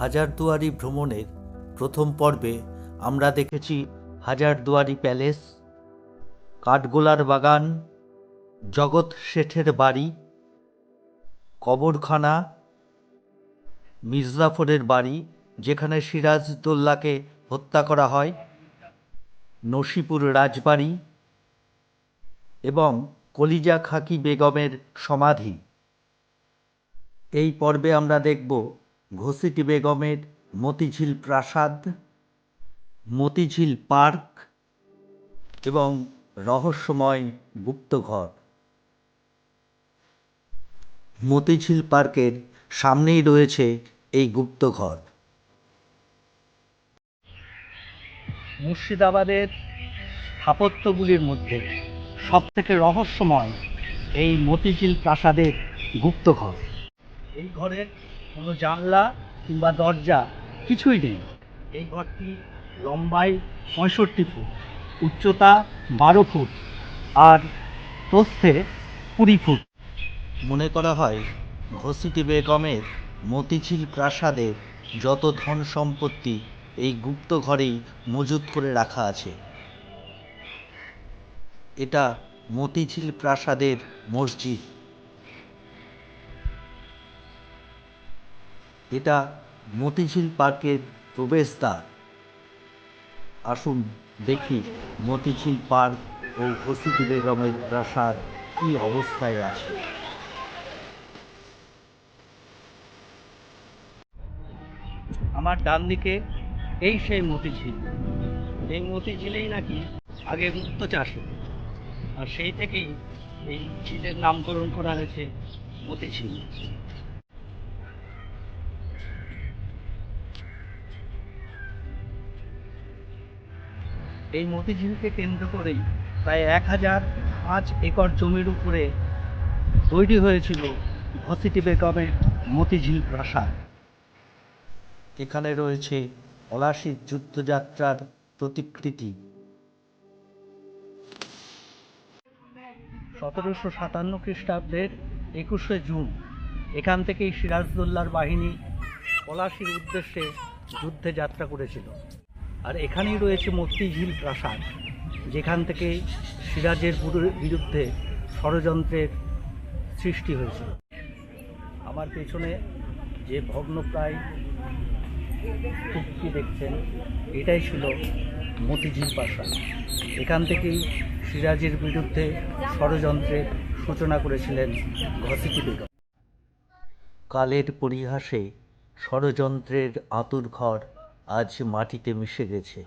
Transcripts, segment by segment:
হাজারদুয়ারি ভ্রমণের প্রথম পর্বে আমরা দেখেছি হাজারদুয়ারি প্যালেস, কাঠগোলার বাগান, জগৎ শেঠের বাড়ি, কবরখানা, মির্জাফরের বাড়ি, যেখানে সিরাজদৌল্লাকে হত্যা করা হয়, নসিপুর রাজবাড়ি এবং কলিজা খাকি বেগমের সমাধি। এই পর্বে আমরা দেখব ঘসিটি বেগমের মতিঝিল প্রাসাদ, মতিঝিল পার্ক এবং রহস্যময় গুপ্তঘর। মতিঝিল পার্কের সামনেই রয়েছে এই গুপ্তঘর। মুর্শিদাবাদের স্থাপত্যগুলির মধ্যে সবথেকে রহস্যময় এই মতিঝিল প্রাসাদের গুপ্তঘর। এই ঘরের কোনো জানলা কিংবা দরজা কিছুই নেই। এই ঘরটি লম্বায় পঁয়ষট্টি ফুট, উচ্চতা বারো ফুট আর প্রস্থে কুড়ি ফুট। মনে করা হয় ঘসিটি বেগমের মতিঝিল প্রাসাদের যত ধন সম্পত্তি এই গুপ্ত ঘরেই মজুত করে রাখা আছে। এটা মতিঝিল প্রাসাদের মসজিদ। এটা মতিঝিল পার্কের প্রবেশদ্বার। আসুন দেখি মতিঝিল পার্ক ও ঘসিটি বেগমের প্রাসাদ কী অবস্থায় আছে। আমার ডান দিকে এই সেই মতিঝিল। এই মতিঝিলেই নাকি আগে মুক্ত চাষ আর সেই থেকেই এই ঝিলের নামকরণ করা হয়েছে মতিঝিল। এই মতিঝিলকে কেন্দ্র করেই প্রায় এক হাজার পাঁচ একর জমির উপরে তৈরি হয়েছিল ঘসিটি বেগমের মতিঝিল প্রাসাদ। এখানে রয়েছে পলাশির যুদ্ধযাত্রার প্রতিকৃতি। সতেরোশো সাতান্ন খ্রিস্টাব্দের একুশে জুন, এখান থেকেই সিরাজদৌল্লার বাহিনী পলাশির উদ্দেশ্যে যুদ্ধে যাত্রা করেছিল। আর এখানেই রয়েছে মতিঝিল প্রাসাদ, যেখান থেকে সিরাজের বিরুদ্ধে ষড়যন্ত্রের সৃষ্টি হয়েছিল। আমার পেছনে যে ভগ্নপ্রায় চুক্তি দেখছেন, এটাই ছিল মতিঝিল প্রাসাদ। এখান থেকেই সিরাজের বিরুদ্ধে ষড়যন্ত্রের সূচনা করেছিলেন ঘসিটি বেগম। কালের পরিহাসে ষড়যন্ত্রের আতুর ঘর আজ মাটিতে মিশে গেছে।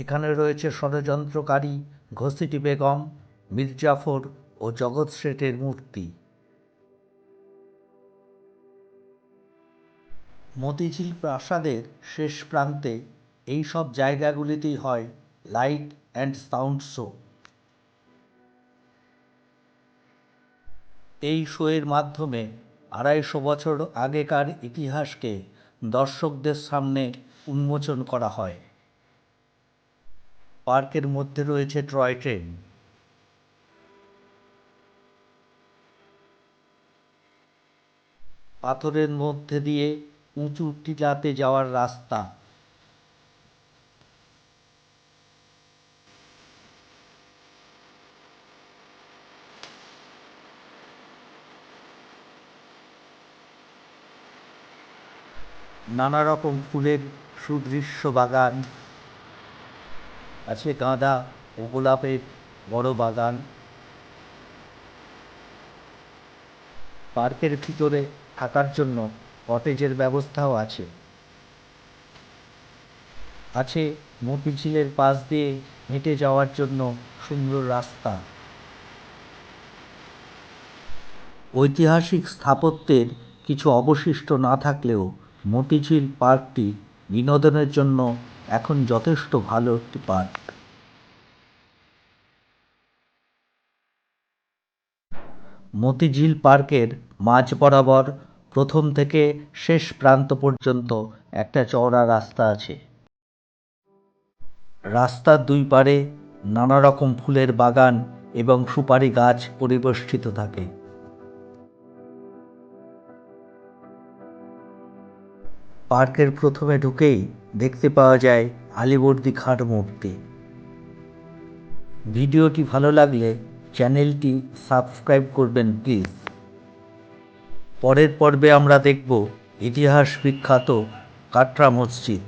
এখানে রয়েছে ষড়যন্ত্রকারী ঘসিটি বেগম মির্জাফর ও জগৎ শেঠের মূর্তি। মতিঝিল প্রাসাদের শেষ প্রান্তে এই সব জায়গাগুলিতেই হয় লাইট অ্যান্ড সাউন্ড শো। এই শোয়ের মাধ্যমে আড়াইশো বছর আগেকার ইতিহাসকে দর্শকদের সামনে উন্মোচন করা হয়। পার্কের মধ্যে রয়েছে টয় ট্রেন। পাথরের মধ্যে দিয়ে উঁচু টিলাতে যাওয়ার রাস্তা। নানা রকম ফুলের সুদৃশ্য বাগান আছে, গাঁদা ও গোলাপের বড় বাগান। পার্কের ভিতরে থাকার জন্য কটেজের ব্যবস্থাও আছে। আছে মতিঝিলের পাশ দিয়ে হেঁটে যাওয়ার জন্য সুন্দর রাস্তা। ঐতিহাসিক স্থাপত্যের কিছু অবশিষ্ট না থাকলেও মতিঝিল পার্কটি বিনোদনের জন্য এখন যথেষ্ট ভালো একটি পার্ক। মতিঝিল পার্কের মাঝ বরাবর প্রথম থেকে শেষ প্রান্ত পর্যন্ত একটা চওড়া রাস্তা আছে। রাস্তার দুই পারে নানা রকম ফুলের বাগান এবং সুপারি গাছ পরিবেষ্টিত থাকে। পার্কের প্রথমে ঢুকেই দেখতে পাওয়া যায় আলিবর্দি খাঁর মূর্তি। ভিডিওটি ভালো লাগলে চ্যানেলটি সাবস্ক্রাইব করবেন প্লিজ। পরের পর্বে আমরা দেখব ইতিহাস বিখ্যাত কাটরা মসজিদ।